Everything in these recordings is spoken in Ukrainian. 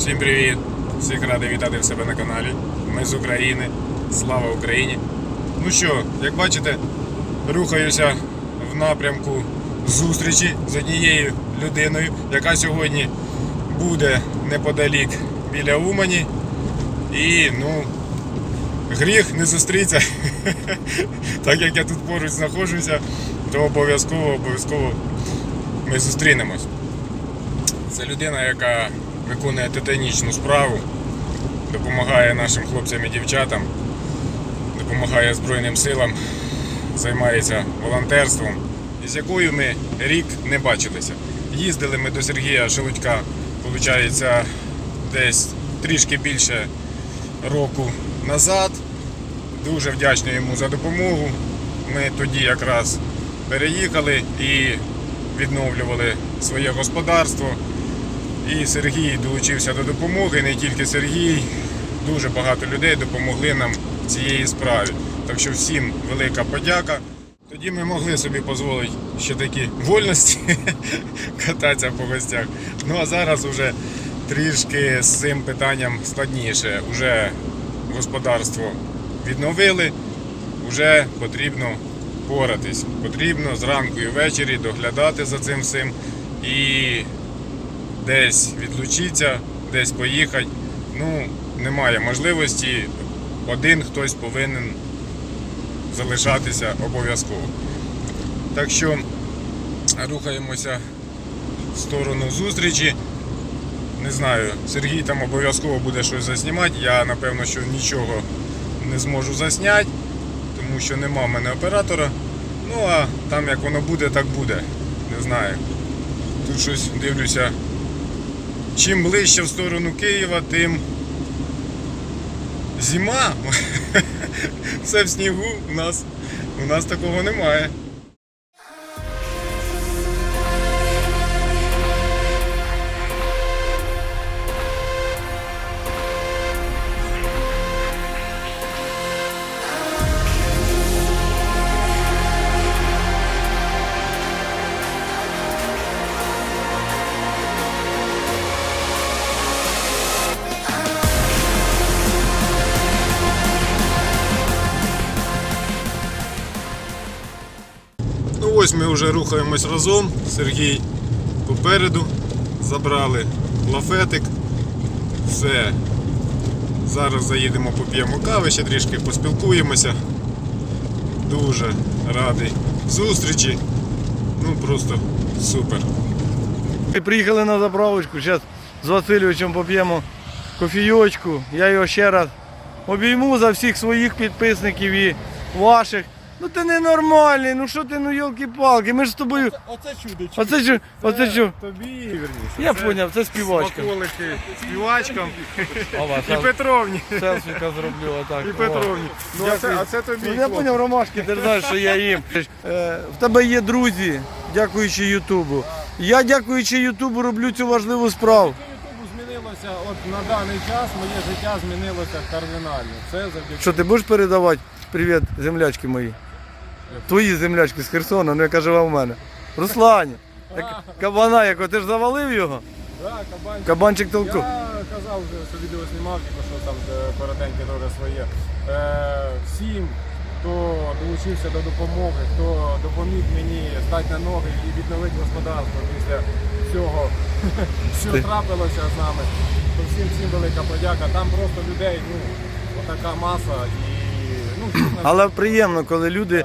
Всім привіт! Всіх радий вітати в себе на каналі. Ми з України. Слава Україні! Ну що, як бачите, рухаюся в напрямку зустрічі з однією людиною, яка сьогодні буде неподалік біля Умані. І ну, гріх не зустріться. Так як я тут поруч знаходжуся, то обов'язково, обов'язково ми зустрінемось. Це людина, яка виконує титанічну справу, допомагає нашим хлопцям і дівчатам, допомагає Збройним силам, займається волонтерством, і з якою ми рік не бачилися. Їздили ми до Сергія Шелудька, виходить, десь трішки більше року назад. Дуже вдячний йому за допомогу. Ми тоді якраз переїхали і відновлювали своє господарство. І Сергій долучився до допомоги, не тільки Сергій, дуже багато людей допомогли нам в цієї справі. Так що всім велика подяка. Тоді ми могли собі дозволити ще такі вольності кататися по гостях. Ну а зараз вже трішки з цим питанням складніше. Уже господарство відновили, вже потрібно поратись. Потрібно зранку і ввечері доглядати за цим всім і десь відлучитися, десь поїхати. Ну, немає можливості. Один хтось повинен залишатися обов'язково. Так що рухаємося в сторону зустрічі. Не знаю, Сергій там обов'язково буде щось заснімати. Я напевно, що нічого не зможу засняти, тому що нема в мене оператора. Ну а там як воно буде, так буде. Не знаю. Тут щось дивлюся. Чим ближче в сторону Києва, тим зима. Все в снігу у нас. У нас такого немає. Ось ми вже рухаємось разом. Сергій попереду. Забрали лафетик. Все. Зараз заїдемо, поп'ємо кави, ще трішки поспілкуємося. Дуже радий зустрічі. Ну просто супер. Приїхали на заправочку, зараз з Васильовичем поп'ємо кофійочку. Я його ще раз обійму за всіх своїх підписників і ваших. Ну ти ненормальний, ну що ти, ну йолки-палки, ми ж з тобою. Оце чудо. Оце що, оце що? Тобі, вірніше. Я зрозумів, це співачка. Смаколики співачкам Ова, і Петровні. селфіка зроблю отак. І Петровні. Ну а це, а це тобі. Ну, я хлопчик. зрозумів, Ромашки, ти ж знаєш, що я їм. Е, в тебе є друзі, дякуючи Ютубу. Я, дякуючи Ютубу, роблю цю важливу справу. Ютубу змінилося, от на даний час моє життя змінилося кардинально. Це завдяки Що ти будеш передавати привіт землячки мої? Твої землячки з Херсона, ну яка живе в мене. Руслані. Як, кабана, якого ти ж завалив його? да, кабанчик. Кабанчик толку. Я казав вже, що відео знімав, тільки що там де коротеньке теж своє. Е, всім, хто долучився до допомоги, хто допоміг мені стати на ноги і відновити господарство після всього, що трапилося з нами. То всім всім велика подяка. Там просто людей, ну, отака маса і ну, Але приємно, коли люди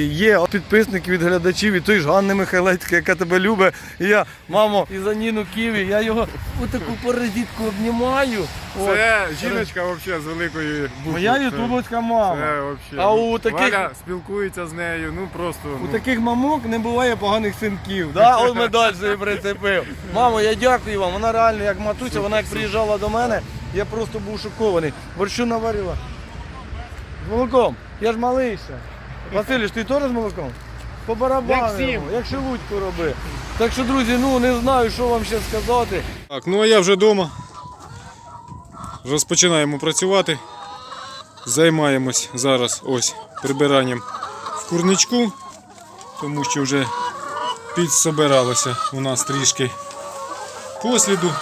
є от підписники від глядачів, і той ж Ганни Михайлецька, яка тебе любить. І я, мамо, і за Ніну Ківі, я його отаку паразитку обнімаю. От. Це жіночка взагалі з великої букви. Моя ютубовська мама. Це вообще. А у таких- Валя спілкується з нею, ну просто. У ну, таких мамок не буває поганих синків. Да? От медаль собі прицепив. Мамо, я дякую вам. Вона реально як матуся, вона як приїжджала до мене, я просто був шокований. Борщу наварила. З молоком. Я ж малий ще. Василіш, ти теж з молоком? По барабану, Як всім. йому, як шелудьку роби. Так що, друзі, ну не знаю, що вам ще сказати. Так, ну а я вже вдома. Розпочинаємо працювати. Займаємось зараз ось прибиранням в курничку, тому що вже підсобиралося у нас трішки посліду.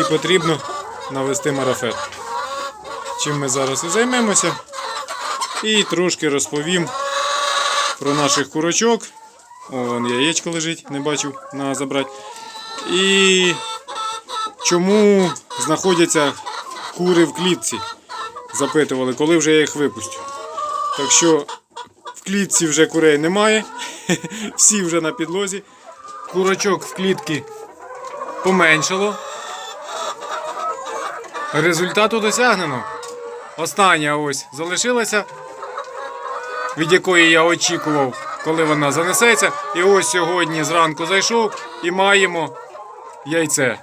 і потрібно навести марафет. Чим ми зараз і займемося. І трошки розповім про наших курочок. О, вон яєчко лежить, не бачив, на забрати. І чому знаходяться кури в клітці? Запитували, коли вже я їх випустю. Так що в клітці вже курей немає. Всі вже на підлозі. Курочок в клітці поменшало. Результату досягнено. Остання ось залишилася, від якої я очікував, коли вона занесеться. І ось сьогодні зранку зайшов і маємо яйце.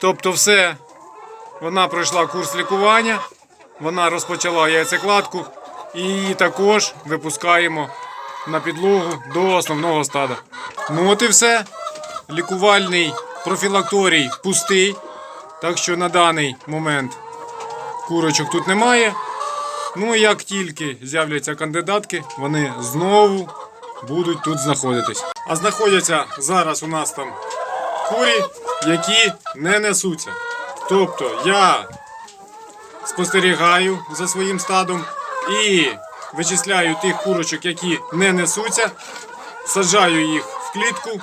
Тобто все, вона пройшла курс лікування, вона розпочала яйцекладку і її також випускаємо на підлогу до основного стада. Ну от і все. Лікувальний профілакторій пустий. Так що на даний момент курочок тут немає. Ну і як тільки з'являться кандидатки, вони знову будуть тут знаходитись. А знаходяться зараз у нас там курі, які не несуться. Тобто я спостерігаю за своїм стадом і вичисляю тих курочок, які не несуться, саджаю їх в клітку,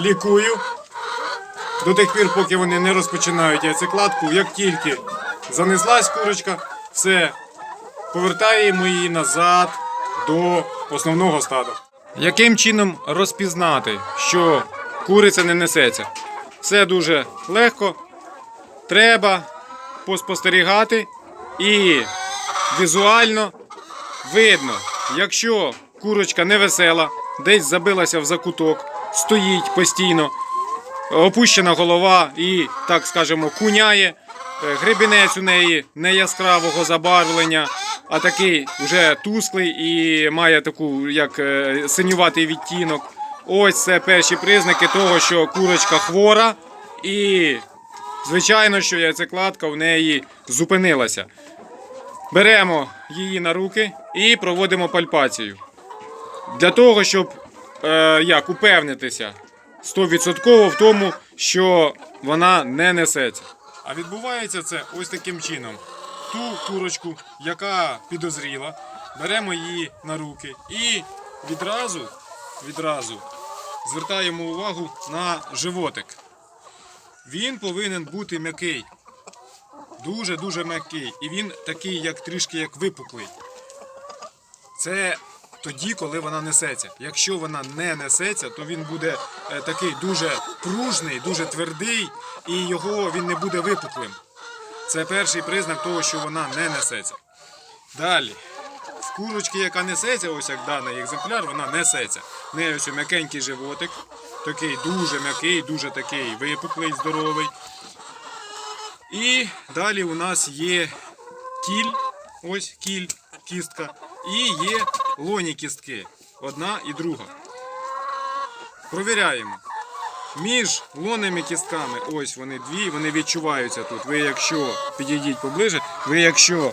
лікую до тих пір, поки вони не розпочинають яйцекладку. Як тільки занеслась курочка, все, повертаємо її назад до основного стада. Яким чином розпізнати, що куриця не несеться? Все дуже легко. Треба поспостерігати і візуально видно, якщо курочка не весела, десь забилася в закуток, стоїть постійно, опущена голова і, так скажемо, куняє. Е, Гребінець у неї не яскравого забарвлення, а такий вже тусклий і має таку як е, синюватий відтінок. Ось це перші признаки того, що курочка хвора, і звичайно, що яйцекладка в неї зупинилася. Беремо її на руки і проводимо пальпацію. Для того, щоб е, як упевнитися 100% в тому, що вона не несеться. А відбувається це ось таким чином. Ту курочку, яка підозріла, беремо її на руки і відразу, відразу звертаємо увагу на животик. Він повинен бути м'який. Дуже-дуже м'який. І він такий, як трішки як випуклий. Це тоді, коли вона несеться. Якщо вона не несеться, то він буде е, такий дуже пружний, дуже твердий, і його він не буде випуклим. Це перший признак того, що вона не несеться. Далі. В курочки, яка несеться, ось як даний екземпляр, вона несеться. В неї ось м'якенький животик, такий дуже м'який, дуже такий випуклий, здоровий. І далі у нас є кіль, ось кіль, кістка, і є лоні кістки. Одна і друга. Провіряємо. Між лонними кістками, ось вони дві, вони відчуваються тут. Ви якщо підійдіть поближе, ви якщо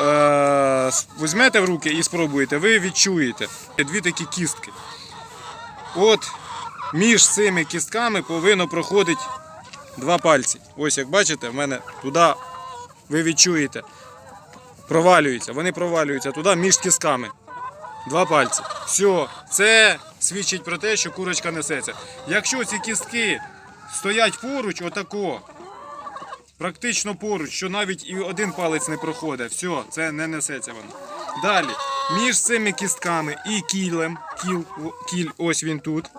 е, візьмете в руки і спробуєте, ви відчуєте дві такі кістки. От між цими кістками повинно проходити два пальці. Ось як бачите, в мене туди ви відчуєте. Провалюються, вони провалюються туди між кістками. Два пальці. Все, це свідчить про те, що курочка несеться. Якщо ці кістки стоять поруч, отако, практично поруч, що навіть і один палець не проходить, все, це не несеться вона. Далі, між цими кістками і кілем, кіл, кіль, ось він тут,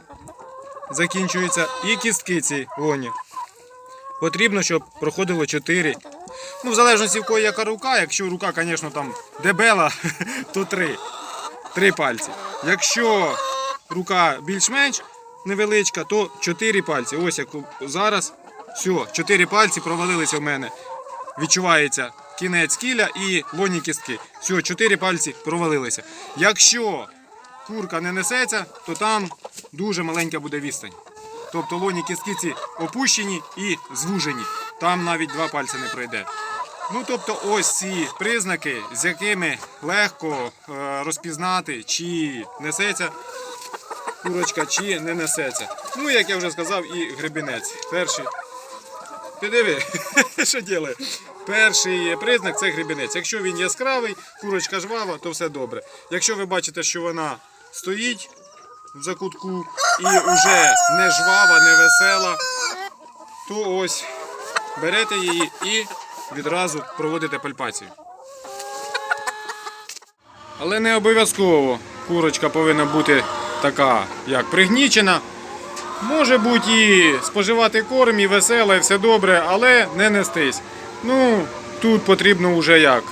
закінчується, і кістки ці лоні. Потрібно, щоб проходило 4. Ну, в залежності в кого яка рука, якщо рука, звісно, там дебела, то 3. Три пальці. Якщо рука більш-менш невеличка, то 4 пальці. Ось як зараз. Все, 4 пальці провалилися в мене. Відчувається кінець кіля і лоні кістки. Все, 4 пальці провалилися. Якщо курка не несеться, то там дуже маленька буде відстань. Тобто лоні кістки ці опущені і звужені. Там навіть два пальці не пройде. Ну, тобто, ось ці признаки, з якими легко е, розпізнати, чи несеться курочка, чи не несеться. Ну, як я вже сказав, і гребінець. Перші ти що ділає. Перший признак це гребінець. Якщо він яскравий, курочка жвава, то все добре. Якщо ви бачите, що вона стоїть в закутку і вже не жвава, не весела, то ось берете її і відразу проводите пальпацію. Але не обов'язково курочка повинна бути така, як пригнічена. Може бути і споживати корм, і весела, і все добре, але не нестись. Ну, тут потрібно вже як.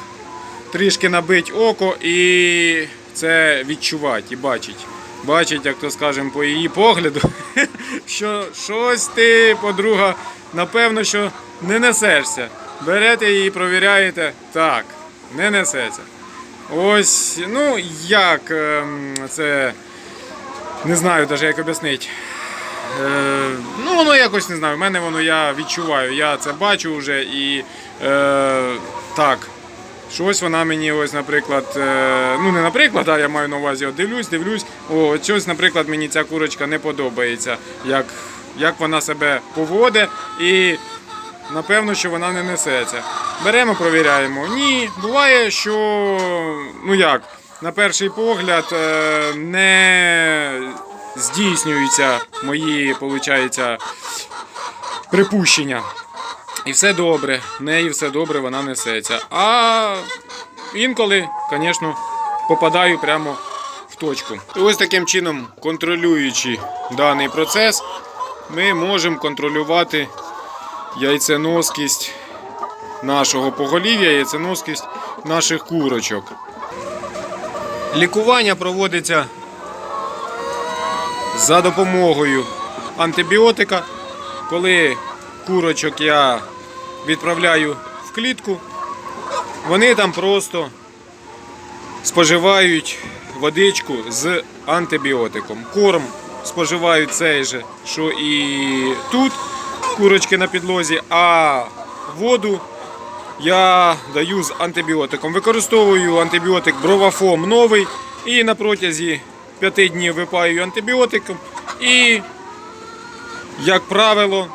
Трішки набити око і це відчувати і бачить. Бачить, як то скажемо, по її погляду, що щось ти, подруга, напевно, що не несешся. Берете її, провіряєте. Так, не несеться. Ось, ну як ем, це. Не знаю навіть як об'яснити. Е, ну, воно якось не знаю. В мене воно я відчуваю. Я це бачу вже і е, так. Щось вона мені, ось, наприклад, е, ну не наприклад, а я маю на увазі, от дивлюсь, дивлюсь. О, щось, наприклад, мені ця курочка не подобається, як, як вона себе поводить, і напевно, що вона не несеться. Беремо, провіряємо. Ні, буває, що ну як, на перший погляд е, не здійснюються мої, виходить, припущення. І все добре, в неї все добре, вона несеться. А інколи, звісно, попадаю прямо в точку. Ось таким чином, контролюючи даний процес, ми можемо контролювати яйценоскість нашого поголів'я, яйценоскість наших курочок. Лікування проводиться за допомогою антибіотика. Коли курочок я відправляю в клітку, вони там просто споживають водичку з антибіотиком. Корм споживають цей же, що і тут курочки на підлозі, а воду я даю з антибіотиком. Використовую антибіотик Бровафом новий і на протязі 5 днів випаю антибіотиком. І, як правило,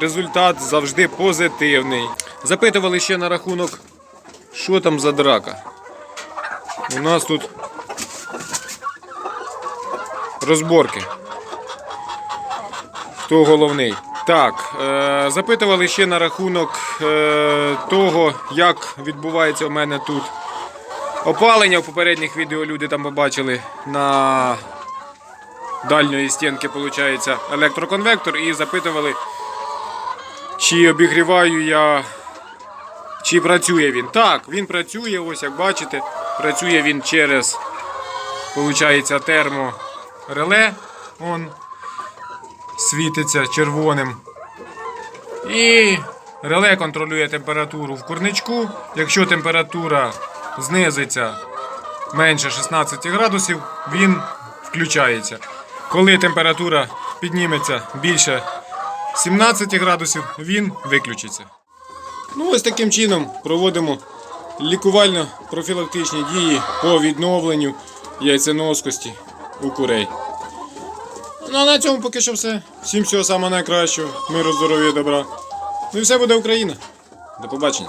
результат завжди позитивний. Запитували ще на рахунок, що там за драка. У нас тут розборки. Хто головний? Так, е, запитували ще на рахунок е, того, як відбувається у мене тут опалення. В попередніх відео люди там побачили на дальньої стінки, виходить, електроконвектор і запитували, чи обігріваю я, чи працює він. Так, він працює, ось як бачите, працює він через, виходить, термореле. Он світиться червоним. І реле контролює температуру в курничку. Якщо температура знизиться менше 16 градусів, він включається. Коли температура підніметься більше 17 градусів, він виключиться. Ну, ось таким чином проводимо лікувально-профілактичні дії по відновленню яйценоскості у курей. Ну а на цьому поки що все. Всім всього самого найкращого. Миру, здоров'я добра. Ну і все буде Україна. До побачення.